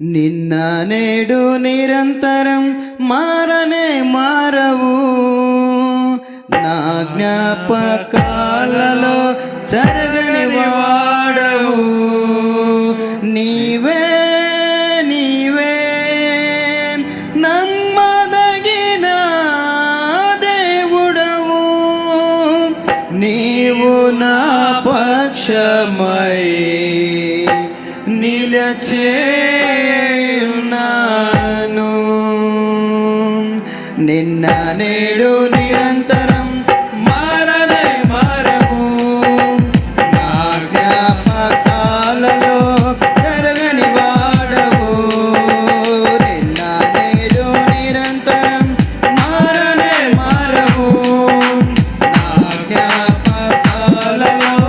నిన్న నేడు నిరంతరం మారనే మారవు. నా జ్ఞాపకాలలో జరగని వాడవు. నీవే నీవే నమ్మదగిన దేవుడవు. నీవు నా పక్షమై నిలచేను నిన్న నేడు లలో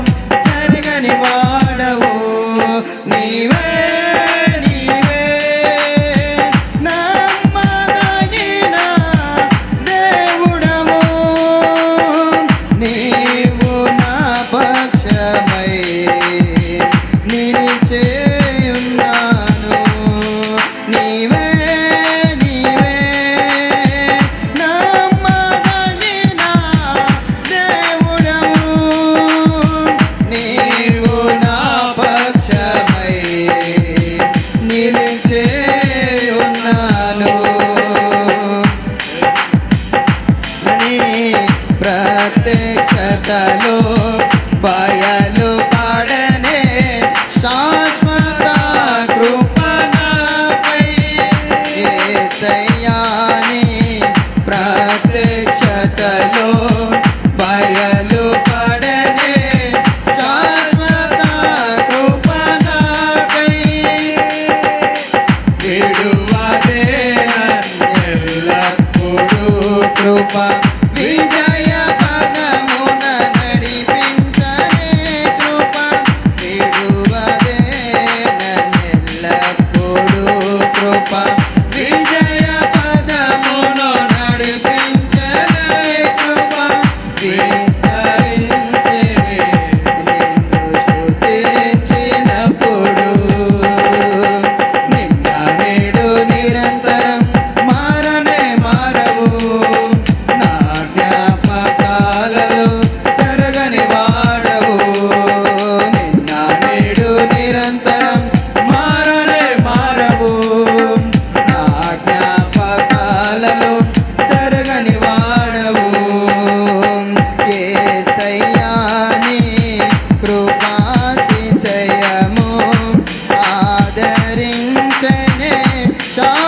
Shine.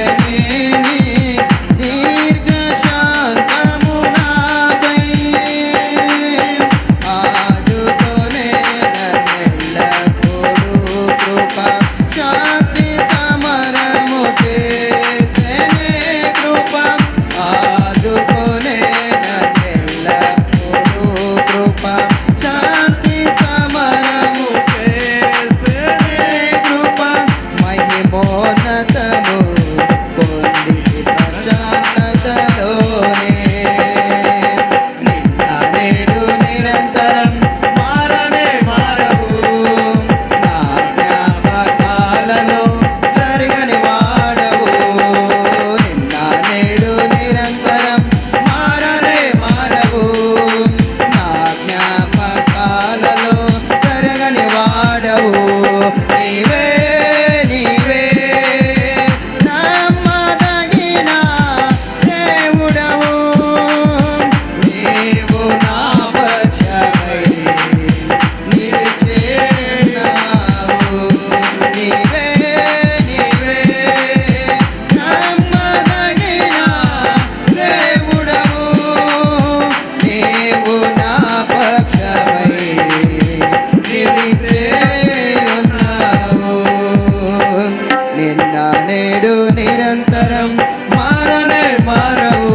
Yeah. నేడు నిరంతరం మారనే మారవు.